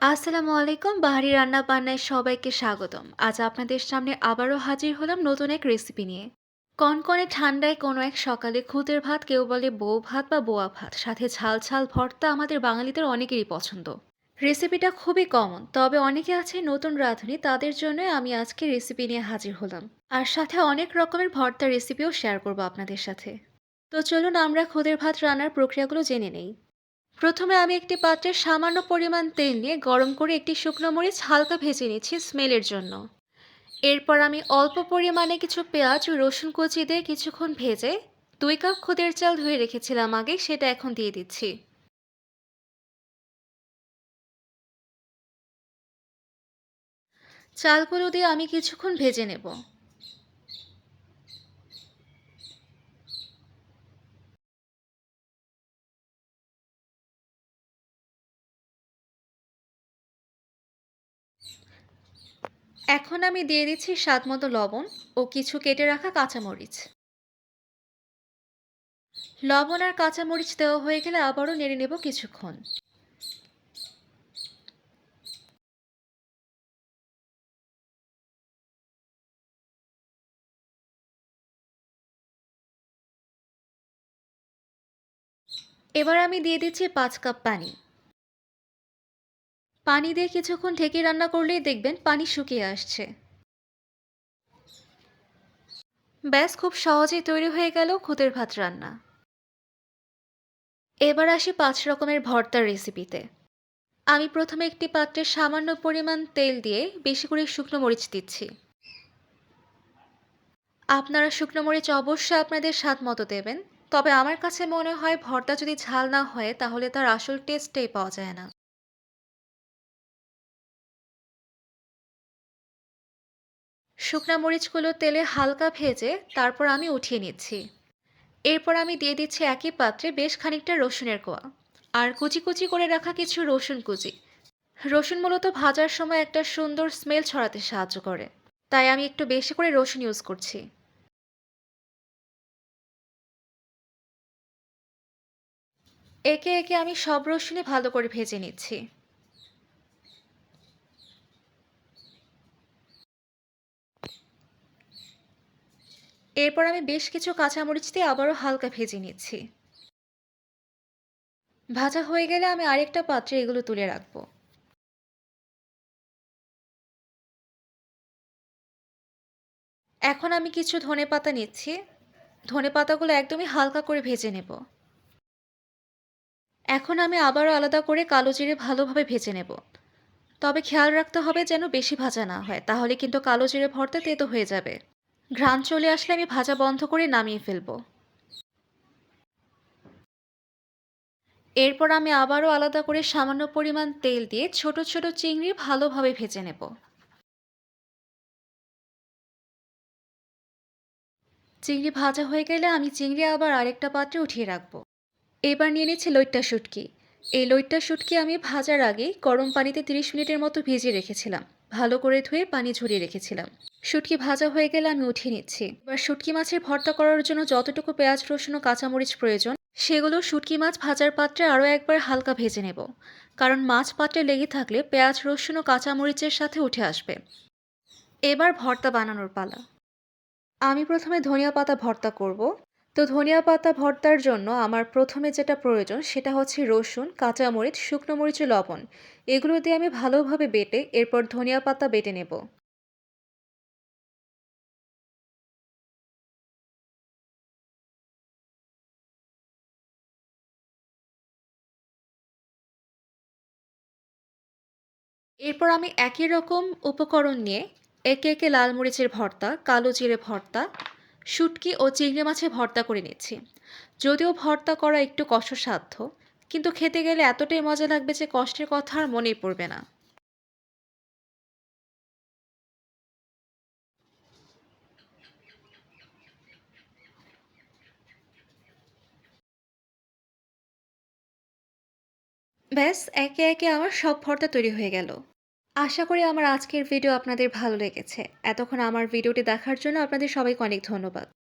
আসসালামু আলাইকুম, বাহারি রান্না বান্নায় সবাইকে স্বাগতম। আজ আপনাদের সামনে আবারও হাজির হলাম নতুন এক রেসিপি নিয়ে। কনকনে ঠান্ডায় কোনো এক সকালে খুদের ভাত কেউ বলে বউ ভাত বা বোয়া ভাত, সাথে ঝাল ঝাল ভর্তা আমাদের বাঙালিদের অনেকেরই পছন্দ। রেসিপিটা খুবই কমন তবে অনেকে আছে নতুন রাঁধুনি, তাদের জন্য আমি আজকে রেসিপি নিয়ে হাজির হলাম। আর সাথে অনেক রকমের ভর্তা রেসিপিও শেয়ার করব আপনাদের সাথে। তো চলুন আমরা খুদের ভাত রান্নার প্রক্রিয়াগুলো জেনে নেই। প্রথমে আমি একটি পাত্রে সামান্য পরিমাণ তেল নিয়ে গরম করে একটি শুকনো মরিচ হালকা ভেজে নিচ্ছি স্মেলের জন্য। এরপর আমি অল্প পরিমাণে কিছু পেঁয়াজ ও রসুন কুচি দিয়ে কিছুক্ষণ ভেজে দুই কাপ খুদের চাল ধুয়ে রেখেছিলাম আগে, সেটা এখন দিয়ে দিচ্ছি। চালগুলো দিয়ে আমি কিছুক্ষণ ভেজে নেব। এখন আমি দিয়ে দিচ্ছি স্বাদ মতো লবণ ও কিছু কেটে রাখা কাঁচামরিচ। লবণ আর কাঁচামরিচ দেওয়া হয়ে গেলে আবারও নেড়ে নেব কিছুক্ষণ। এবার আমি দিয়ে দিচ্ছি পাঁচ কাপ পানি। পানি দিয়ে কিছুক্ষণ ঢেকে রান্না করলেই দেখবেন পানি শুকিয়ে আসছে। ব্যাস, খুব সহজেই তৈরি হয়ে গেল খুদের ভাত রান্না। এবার আসি পাঁচ রকমের ভর্তার রেসিপিতে আমি প্রথমে একটি পাত্রে সামান্য পরিমাণ তেল দিয়ে বেশি করে শুকনো মরিচ দিচ্ছি। আপনারা শুকনো মরিচ অবশ্যই আপনাদের স্বাদ মতো দেবেন, তবে আমার কাছে মনে হয় ভর্তা যদি ঝাল না হয় তাহলে তার আসল টেস্টটাই পাওয়া যায় না। শুকনা মরিচগুলো তেলে হালকা ভেজে তারপর আমি উঠিয়ে নিচ্ছি। এরপর আমি দিয়ে দিচ্ছি একই পাত্রে বেশ খানিকটা রসুনের কোয়া। আর কুচি কুচি করে রাখা কিছু রসুন কুচি। রসুন মূলত ভাজার সময় একটা সুন্দর স্মেল ছড়াতে সাহায্য করে। তাই আমি একটু বেশি করে রসুন ইউজ করছি। একে একে আমি সব রসুনই ভালো করে ভেজে নিচ্ছি। এরপর আমি বেশ কিছু কাঁচামরিচ দিয়ে আবারও হালকা ভেজে নিচ্ছি। ভাজা হয়ে গেলে আমি আরেকটা পাত্রে এগুলো তুলে রাখব। এখন আমি কিছু ধনে পাতা নিচ্ছি। ধনে পাতাগুলো একদমই হালকা করে ভেজে নেব। এখন আমি আবারও আলাদা করে কালো জিরে ভালোভাবে ভেজে নেব। তবে খেয়াল রাখতে হবে যেন বেশি ভাজা না হয়, তাহলে কিন্তু কালো জিরে ভর্তা তেতো হয়ে যাবে। ঘ্রাণ চলে আসলে আমি ভাজা বন্ধ করে নামিয়ে ফেলব। এরপর আমি আবারও আলাদা করে সামান্য পরিমাণ তেল দিয়ে ছোট ছোট চিংড়ি ভালোভাবে ভেজে নেব। চিংড়ি ভাজা হয়ে গেলে আমি চিংড়ি আবার আরেকটা পাত্রে উঠিয়ে রাখব। এবার নিয়ে নিচ্ছি লইট্টা শুটকি। এই লইট্টা শুটকি আমি ভাজার আগে গরম পানিতে তিরিশ মিনিটের মতো ভিজিয়ে রেখেছিলাম। ভালো করে ধুয়ে পানি ঝরিয়ে রেখেছিলাম। শুটকি ভাজা হয়ে গেলে আমি উঠিয়ে নিচ্ছি। এবার শুটকি মাছের ভর্তা করার জন্য যতটুকু পেঁয়াজ, রসুন ও কাঁচামরিচ প্রয়োজন, সেগুলো শুটকি মাছ ভাজার পাত্রে আরও একবার হালকা ভেজে নেব। কারণ মাছ পাত্রে লেগে থাকলে পেঁয়াজ, রসুন ও কাঁচামরিচের সাথে উঠে আসবে। এবার ভর্তা বানানোর পালা। আমি প্রথমে ধনিয়া পাতা ভর্তা করব। তো ধনিয়া পাতা ভর্তার জন্য আমার প্রথমে যেটা প্রয়োজন সেটা হচ্ছে রসুন, কাঁচামরিচ, শুকনো মরিচ লবণ। এগুলো দিয়ে আমি ভালোভাবে বেটে এরপর ধনিয়া পাতা বেটে নেব। এরপর আমি একই রকম উপকরণ নিয়ে একে একে লাল মরিচের ভর্তা, কালো জিরে ভর্তা শুটকি ও চিংড়ি মাছে ভর্তা করে নিচ্ছি। যদিও ভর্তা করা একটু কষ্টসাধ্য, কিন্তু খেতে গেলে এতটাই মজা লাগবে যে কষ্টের কথা আর মনেই পড়বে না। ব্যাস, একে একে আমার সব ভর্তা তৈরি হয়ে গেল। আশা করি আমার আজকের ভিডিও আপনাদের ভালো লেগেছে। এতক্ষণ আমার ভিডিওটি দেখার জন্য আপনাদের সবাইকে অনেক ধন্যবাদ।